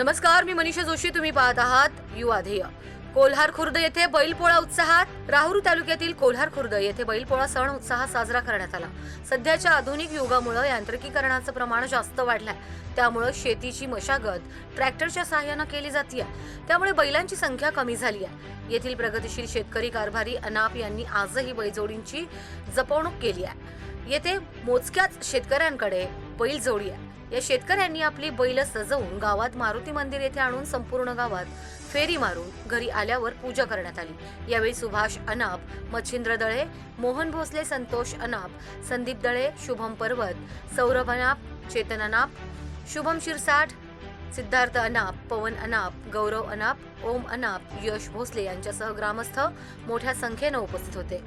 नमस्कार मी मनीषा जोशी तुम्ही पाहत आहात युवा ध्येय कोल्हार खुर्द येथे बैलपोळा उत्साहात राहुरी तालुक्यातील कोल्हार खुर्द येथे बैलपोळा सण उत्साहात साजरा करण्यात आला. सध्याच्या आधुनिक युगामुळे यांत्रिकीकरणाचं प्रमाण जास्त वाढलंय. त्यामुळे शेतीची मशागत ट्रॅक्टरच्या सहाय्यानं केली जाते त्यामुळे बैलांची संख्या कमी झाली आहे येथील प्रगतिशील शेतकरी कारभारी अनाप यांनी आजही बैलजोडींची जपवणूक केली आहे येथे मोजक्याच शेतकऱ्यांकडे बैलजोडी आहे. या शेतकऱ्यांनी आपली बैल सजवून गावात मारुती मंदिर येथे आणून संपूर्ण गावात फेरी मारून घरी आल्यावर पूजा करण्यात आली. यावेळी सुभाष अनाप मच्छिंद्र दळे मोहन भोसले संतोष अनाप संदीप दळे शुभम पर्वत सौरभ अनाप चेतन अनाप शुभम शिरसाठ सिद्धार्थ अनाप पवन अनाप गौरव अनाप ओम अनाप यश भोसले यांच्यासह ग्रामस्थ मोठ्या संख्येनं उपस्थित होते.